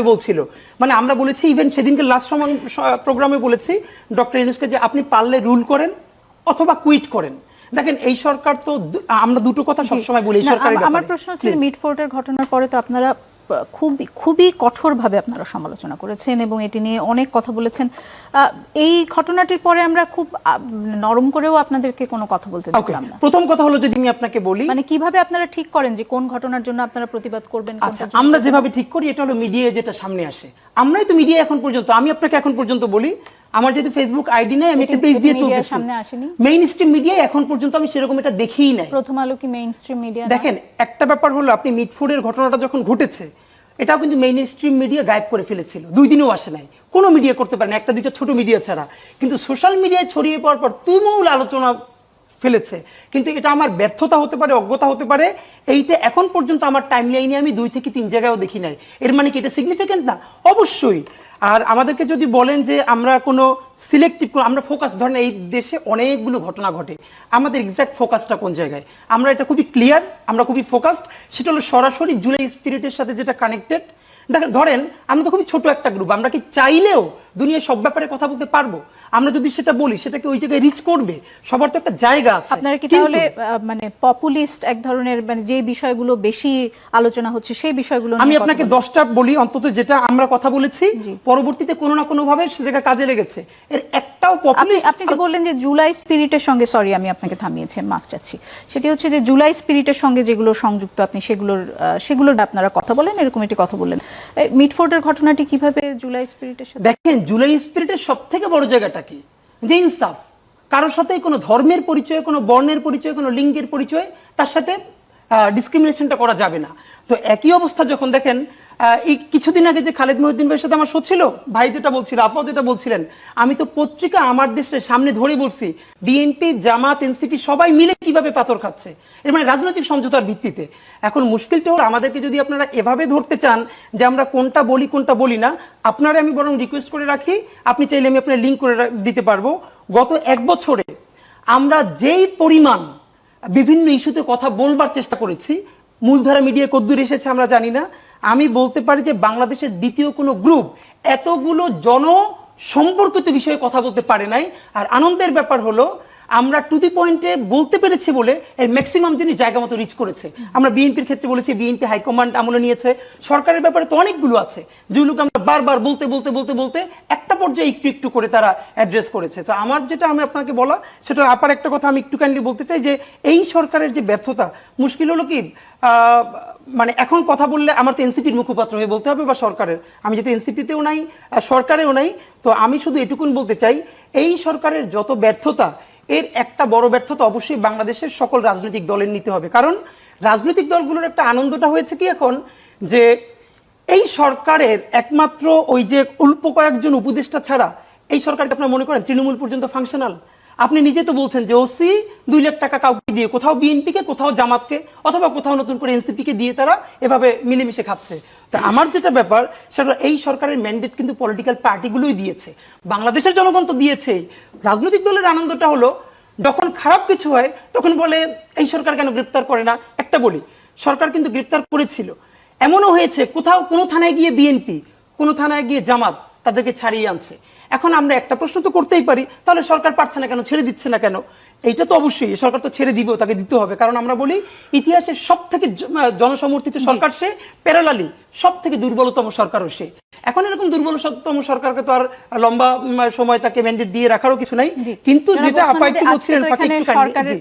বলছিল। মানে আমরা বলেছি ইভেন সেদিনকে লাস্ট সময় প্রোগ্রামে বলেছি ডক্টর ইউনুসকে যে আপনি পারলে রুল করেন অথবা কুইট করেন। দেখেন এই সরকার তো আমরা দুটো কথা সবসময় বলি সরকার সরকারের আমার প্রশ্ন হচ্ছে. মিডফোর্টের ঘটনার পরে তো আপনারা খুবই খুবই কঠোরভাবে আপনারা সমালোচনা করেছেন এবং এটি নিয়ে অনেক কথা বলেছেন। এই ঘটনাটির পরে আমরা খুব নরম করেও আপনাদেরকে কোনো কথা বলতে ওকে দেখলাম না। প্রথম কথা হলো যদি আমি আপনাকে বলি মানে কীভাবে আপনারা ঠিক করেন যে কোন ঘটনার জন্য আপনারা প্রতিবাদ করবেন আচ্ছা আমরা যেভাবে ঠিক করি এটা হলো মিডিয়ায় যেটা সামনে আসে। আমরাই তো মিডিয়া এখন পর্যন্ত আমি আপনাকে এখন পর্যন্ত বলি আমার যেহেতু ফেসবুক আইডি নেই আমি একটা পেজ দিয়ে চলতেছি। সামনে আসেনি? মেইন স্ট্রিম মিডিয়ায় এখন পর্যন্ত আমি সেরকম এটা দেখিই নাই। প্রথম আলো কি মেইন স্ট্রিম মিডিয়া দেখেন একটা ব্যাপার হলো আপনি মিটফুডের ঘটনাটা যখন ঘটেছে এটাও কিন্তু মেইন স্ট্রিম মিডিয়া গায়েব করে ফেলেছিল। দুই দিনও আসে নাই। কোনো মিডিয়া করতে পারে না একটা দুইটা ছোট মিডিয়া ছাড়া। কিন্তু সোশ্যাল মিডিয়ায় ছড়িয়ে পড়ার পর তুমুল আলোচনা ফেলেছে। কিন্তু এটা আমার ব্যর্থতা হতে পারে অজ্ঞতা হতে পারে এইটা এখন পর্যন্ত আমার টাইম লাইনে আমি দুই থেকে তিন জায়গায়ও দেখি নাই। এর মানে কি এটা সিগনিফিকেন্ট না? অবশ্যই। আর আমাদেরকে যদি বলেন যে আমরা কোনো সিলেক্টিভ আমরা ফোকাস ধরেন এই দেশে অনেকগুলো ঘটনা ঘটে, আমাদের এক্স্যাক্ট ফোকাসটা কোন জায়গায়? আমরা এটা খুবই ক্লিয়ার আমরা খুবই ফোকাসড সেটা হলো সরাসরি জুলাই স্পিরিটের সাথে যেটা কানেক্টেড দেখেন ধরেন, আমরা তো খুবই ছোটো একটা গ্রুপ আমরা কি চাইলেও দুনিয়ার সব ব্যাপারে কথা বলতে পারব। আমরা যদি সেটা বলি সেটাকে ওই জায়গায় রিচ করবে সবার তো একটা জায়গা আছে। আপনারা কি তাহলে মানে পপুলিস্ট এক ধরনের মানে যে বিষয়গুলো বেশি আলোচনা হচ্ছে সেই বিষয়গুলো আমি আপনাকে? দশটা বলি অন্তত যেটা আমরা কথা বলেছি। পরবর্তীতে কোনো না কোনো ভাবে সে জায়গা কাজে লেগেছে। এর একটাও আপনি পপুলিস্ট আপনি যে বললেন যে জুলাই স্পিরিটের সঙ্গে সরি আমি আপনাকে থামিয়েছি মাফ চাচ্ছি। সেটি হচ্ছে যে জুলাই স্পিরিটের সঙ্গে যেগুলো সংযুক্ত আপনি সেগুলোর সেগুলোর আপনারা কথা বলেন এরকম একটি কথা বললেন। এই মিডফোর্ডের ঘটনাটি কীভাবে জুলাই স্পিরিটের সাথে দেখেন, জুলাই স্পিরিটের সব থেকে বড় জায়গাটা কি? যে ইনসাফ। কারোর সাথে কোনো ধর্মের পরিচয়, কোনো বর্ণের পরিচয়, কোনো লিঙ্গের পরিচয়, তার সাথে ডিসক্রিমিনেশনটা করা যাবে না। তো একই অবস্থা যখন দেখেন এই কিছুদিন আগে যে খালেদ মহিউদ্দিন ভাইয়ের সাথে আমার ছিল, ভাই যেটা বলছিল আপাও যেটা বলছিলেন, আমি তো পত্রিকা আমার দেশের সামনে ধরে বলছি বিএনপি জামাত এনসিপি সবাই মিলে কীভাবে পাথর খাচ্ছে? এর মানে রাজনৈতিক সমঝোতার ভিত্তিতে। এখন মুশকিলটা হলো, আমাদেরকে যদি আপনারা এভাবে ধরতে চান যে আমরা কোনটা বলি কোনটা বলি না, আপনারা আমি বরং রিকোয়েস্ট করে রাখি, আপনি চাইলে আমি আপনার লিঙ্ক করে দিতে পারব। গত এক বছরে আমরা যেই পরিমাণ বিভিন্ন ইস্যুতে কথা বলবার চেষ্টা করেছি, মূলধারা মিডিয়া কদ্দূর এসেছে আমরা জানি না আমি বলতে পারি যে বাংলাদেশের দ্বিতীয় কোনো গ্রুপ এতগুলো জন সম্পর্কিত বিষয়ে কথা বলতে পারে নাই। আর আনন্দের ব্যাপার হলো আমরা টু দি পয়েন্টে বলতে পেরেছি বলে এর ম্যাক্সিমাম জিনিস জায়গা মতো রিচ করেছে। আমরা বিএনপির ক্ষেত্রে বলেছি বিএনপি হাইকমান্ড আমলে নিয়েছে। সরকারের ব্যাপারে তো অনেকগুলো আছে। যেগুলোকে আমরা বারবার বলতে বলতে বলতে বলতে একটা পর্যায়ে একটু একটু করে তারা অ্যাড্রেস করেছে। তো আমার যেটা আমি আপনাকে বলা, সেটা আপার একটা কথা আমি একটু কাইন্ডলি বলতে চাই যে, এই সরকারের যে ব্যর্থতা, মুশকিল হলো কি মানে এখন কথা বললে আমার তো এনসিপির মুখপাত্র হয়ে বলতে হবে বা সরকারের। আমি যেহেতু এনসিপিতেও নাই সরকারেও নাই, তো আমি শুধু এটুকুন বলতে চাই, এই সরকারের যত ব্যর্থতা এর একটা বড় ব্যর্থতা অবশ্যই বাংলাদেশের সকল রাজনৈতিক দলের নিতে হবে। কারণ রাজনৈতিক দলগুলোর একটা আনন্দটা হয়েছে কি এখন? যে এই সরকারের একমাত্র ওই যে অল্প কয়েকজন উপদেষ্টা ছাড়া, এই সরকারকে আপনার মনে করেন তৃণমূল পর্যন্ত ফাংশনাল আপনি নিজে তো বলছেন যে ওসি দুই লাখ টাকা কাউকে দিয়ে, কোথাও বিএনপিকে, কোথাও জামাতকে, অথবা কোথাও নতুন করে এনসিপিকে দিয়ে তারা এভাবে মিলেমিশে খাচ্ছে। তা আমার যেটা ব্যাপার, সেটা এই সরকারের ম্যান্ডেট কিন্তু পলিটিক্যাল পার্টিগুলোই দিয়েছে। বাংলাদেশের জনগণ তো দিয়েছেই। রাজনৈতিক দলের আনন্দটা হলো, যখন খারাপ কিছু হয়, তখন বলে, এই সরকার কেন গ্রেপ্তার করে না? একটা বলি, সরকার কিন্তু গ্রেপ্তার করেছিল। এমনও হয়েছে, কোথাও কোনো থানায় গিয়ে বিএনপি, কোনো থানায় গিয়ে জামাত তাদেরকে ছাড়িয়ে আনছে। এখন আমরা একটা প্রশ্ন তো করতেই পারি তাহলে সরকার পারছে না কেন? ছেড়ে দিচ্ছে না কেন? এইটা তো অবশ্যই সরকার তো ছেড়ে দিবেও তাকে দিতে হবে। কারণ আমরা বলি ইতিহাসের সব থেকে জনসমর্থিত সরকার সে প্যারালালি সব থেকে দুর্বলতম সরকারও সে। এখন এরকম দুর্বলতম সরকারকে তো আর লম্বা সময় তাকে ম্যান্ডেট দিয়ে রাখারও কিছু নাই। কিন্তু যেটা আপাতত বলছিলেন